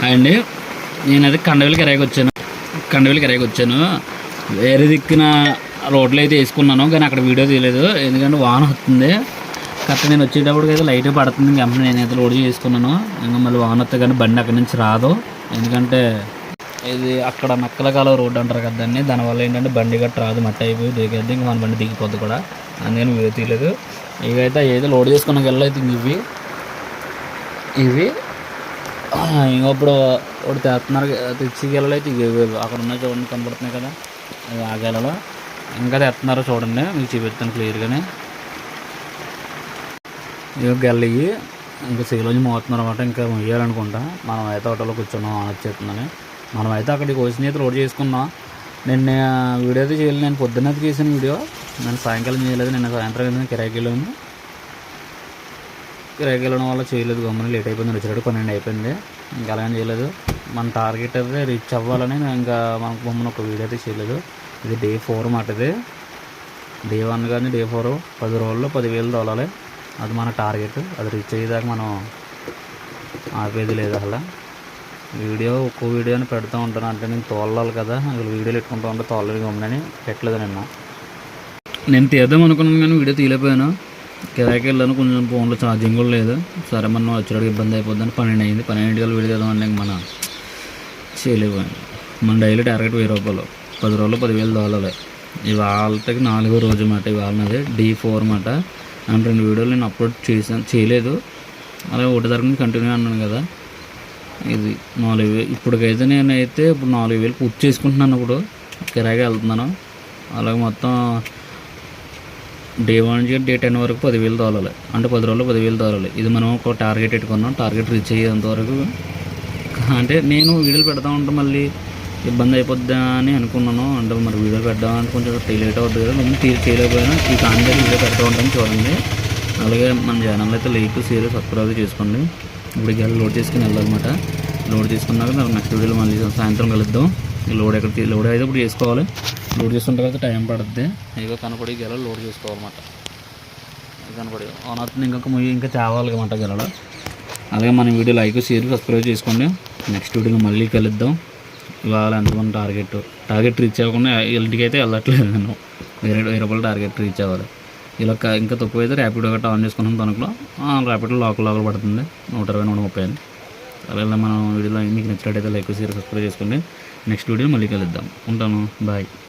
Hi అండి నేనైతే కండవిల్ కిరాయికి వచ్చాను. కండవిల్ కిరాయికి వచ్చాను. వేరే దిక్కున రోడ్లు అయితే వేసుకున్నాను కానీ అక్కడ వీడియో తీయలేదు. ఎందుకంటే వాన వస్తుంది. కరెక్ట్ నేను వచ్చేటప్పుడు అయితే లైట్ పడుతుంది. వెంటనే నేనైతే లోడ్ చేసుకున్నాను. ఇంకా మళ్ళీ వాన వస్తే కానీ బండి అక్కడి నుంచి రాదు. ఎందుకంటే ఇది అక్కడ నక్కల కాలువ రోడ్డు అంటారు కదా దాన్ని. దానివల్ల ఏంటంటే బండి గట్ట రాదు మట్టి అయిపోయి దిగేది. ఇంకా మన బండి దిగిపోద్ది కూడా. అందుకని వీడియో తీయలేదు. ఇవైతే ఏదో లోడ్ చేసుకున్న గెల్ల అయితే ఇవి. ఇవి. ఆ, ఇంకొప్పుడు ఒకటి తెస్తున్నారు తెచ్చి గెలలు అయితే అక్కడ ఉన్నాయి చూడండి కనబడుతున్నాయి కదా. ఆ గెలలో. ఇంకా తెస్తున్నారో చూడండి మీకు చూపిస్తాను క్లియర్గానే. ఇవి గెల్ల ఇవి. ఇంకా సేలోంచి మోతున్నారు అనమాట ఇంకా మొయ్యాలనుకుంటా. మనం అయితే ఆటోలో కూర్చున్నాం ఆన్ వచ్చేస్తుందని మనం అయితే అక్కడికి వచ్చిన అయితే రోడ్ చేసుకున్నాం. నిన్న వీడియో అయితే చేయలేదు. నేను పొద్దున్నది చేసిన వీడియో. నేను సాయంకాలం చేయలేదు. నిన్న సాయంత్రం కిరాయికి వెళ్ళాను. కిరాయికి వెళ్ళడం వల్ల చేయలేదు గమ్మున లేట్ అయిపోయింది వచ్చేటప్పుడు పన్నెండు అయిపోయింది. ఇంకా అలాగే చేయలేదు. మన టార్గెట్ అయితే రీచ్ అవ్వాలని నేను ఇంకా మనకు గమ్మున ఒక వీడియో అయితే చేయలేదు. ఇది డే ఫోర్ మాట ఇది. డే వన్ కానీ డే ఫోర్ పది రోజుల్లో పదివేలు తోలాలి. అది మన టార్గెట్ అది రీచ్ అయ్యేదాకా మనం ఆపేది లేదు అసలు. వీడియో ఒక్కో వీడియోని పెడుతూ ఉంటాను. అంటే నేను తోలాలి కదా. అసలు వీడియోలు పెట్టుకుంటూ ఉంటే తోలలేదు గమ్మునని. పెట్టలేదు నిన్న. నేను తీద్దాం అనుకున్నాను కానీ వీడియో తీయలేకపోయాను. కిరాయికి వెళ్ళాను కొంచెం ఫోన్లో ఛార్జింగ్ కూడా లేదు. సరే మనం వచ్చేటప్పుడు ఇబ్బంది అయిపోద్దని పన్నెండు అయింది పన్నెండు కల్లా వీడియో తీద్దాం మన చేయలేకపోయాను. మన డైలీ టార్గెట్ వెయ్యి రూపాయలు. పది రోజులు పదివేలు తోలాలి ఇవాళకి నాలుగో రోజు మాట ఇవాళ డీ ఫోర్ మాట. అండ్ రెండు వీడియోలు నేను అప్లోడ్ చేశాను చేయలేదు. అలాగే ఒకటి తరగతి కంటిన్యూ అన్నాను కదా. ఇది నాలుగు వేలు. ఇప్పటికైతే నేనైతే ఇప్పుడు నాలుగు వేలు పూర్తి చేసుకుంటున్నాను ఇప్పుడు. కిరాయిగా వెళ్తున్నాను. అలాగే మొత్తం డే వన్ నుంచి డే టెన్ వరకు పదివేలు తోలాలి. అంటే పది రోజులు పదివేలు తోలాలి. ఇది మనం ఒక టార్గెట్ పెట్టుకున్నాం. టార్గెట్ రీచ్ అయ్యేంత వరకు అంటే నేను వీడియోలు పెడతా ఉంటే మళ్ళీ ఇబ్బంది అయిపోద్దా అని అనుకున్నాను. అంటే మరి వీడియో పెడదామని కొంచెం లేట్ అవుతుంది కదా. మేము తీరు చేయలేకపోయినా ఈ కాంటే వీడియో పెడతా ఉంటాను చూడండి. అలాగే మన ఛానల్ అయితే లైక్ షేర్ సబ్స్క్రైబ్ చేసుకోండి. ఇప్పుడు గెల లోడ్ చేసుకుని వెళ్ళాలన్నమాట. లోడ్ తీసుకున్నాక నెక్స్ట్ వీడియోలో మళ్ళీ సాయంత్రం కలుద్దాం. లోడ్ ఎక్కడ లోడ్ అయితే ఇప్పుడు చేసుకోవాలి. లోడ్ చేసుకుంటే కదా టైం పడుతుంది ఇక కనపడి గెల లోడ్ చేసుకోవాలన్నమాట. కనపడి ఆన్ అవుతుంది ఇంకా మొయ్యి ఇంకా చావాలి అన్నమాట గెలలో. అలాగే మన వీడియో లైక్ షేర్ సబ్స్క్రైబ్ చేసుకోండి. నెక్స్ట్ వీడియోలో మళ్ళీ కలుద్దాం. ఇవాళ ఎంతమంది టార్గెట్? టార్గెట్ రీచ్ అవ్వకుండా ఇంటికి అయితే వెళ్ళట్లేదు నేను. వేరే వేరే రూపాయలు టార్గెట్ రీచ్ అవ్వాలి. ఇలా ఇంకా తక్కువ అయితే ర్యాపిడో గట్రా ఆన్ చేసుకున్నాం తణుకులో. ర్యాపిడో లోకల్ లోకల్ పడుతుంది. నూట ఇరవై నూట ముప్పై అని. అలాగే మనం వీడియోలో మీకు నచ్చినట్టయితే లైక్ షేర్ సబ్స్క్రైబ్ చేసుకోండి. నెక్స్ట్ వీడియో మళ్ళీ కలుద్దాం. ఉంటాను. బాయ్.